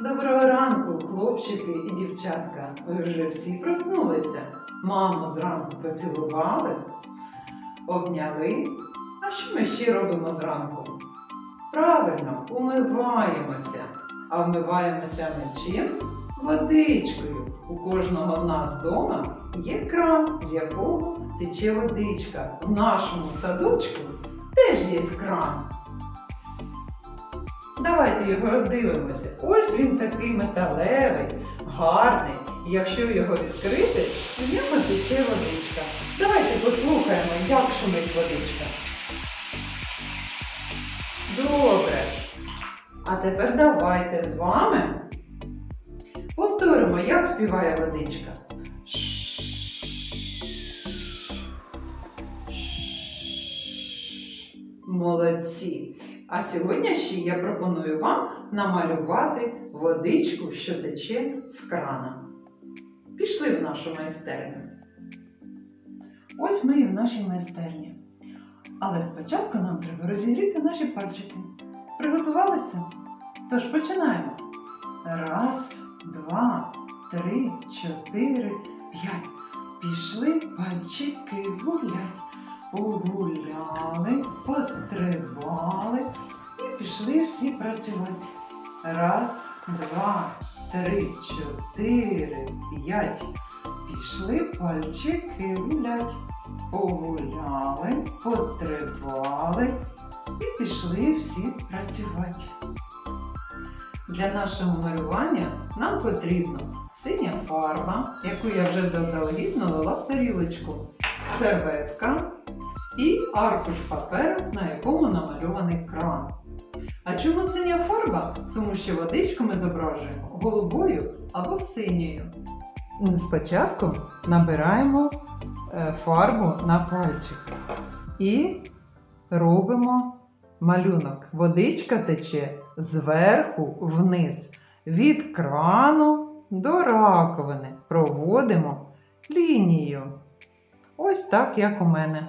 Доброго ранку, хлопчики і дівчатка. Ви вже всі проснулися. Маму зранку поцілували, обняли. А що ми ще робимо зранку? Правильно, умиваємося. А вмиваємося ми чим? Водичкою. У кожного з нас вдома є кран, з якого тече водичка. У нашому садочку теж є кран. Давайте його роздивимося. Ось він такий металевий, гарний. Якщо його відкрити, в ньому тече водичка. Давайте послухаємо, як шумить водичка. Добре. А тепер давайте з вами повторимо, як співає водичка. Молодці! А сьогодні ще я пропоную вам намалювати водичку, що тече з крана. Пішли в нашу майстерню. Ось ми і в нашій майстерні. Але спочатку нам треба розігріти наші пальчики. Приготувалися? Тож починаємо. Раз, два, три, чотири, п'ять. Пішли пальчики гулять. Погуляли, пострибали і пішли всі працювати. Раз, два, три, чотири, п'ять. Пішли пальчики гулять. Погуляли, пострибали і пішли всі працювати. Для нашого малювання нам потрібна синя фарба, яку я вже заздалегідь налила в тарілочку, серветка і аркуш паперу, на якому намальований кран. А чому синя фарба? Тому що водичку ми зображуємо голубою або синьою. Спочатку набираємо е, фарбу на пальчик і робимо малюнок. Водичка тече зверху вниз. Від крану до раковини проводимо лінію. Ось так, як у мене.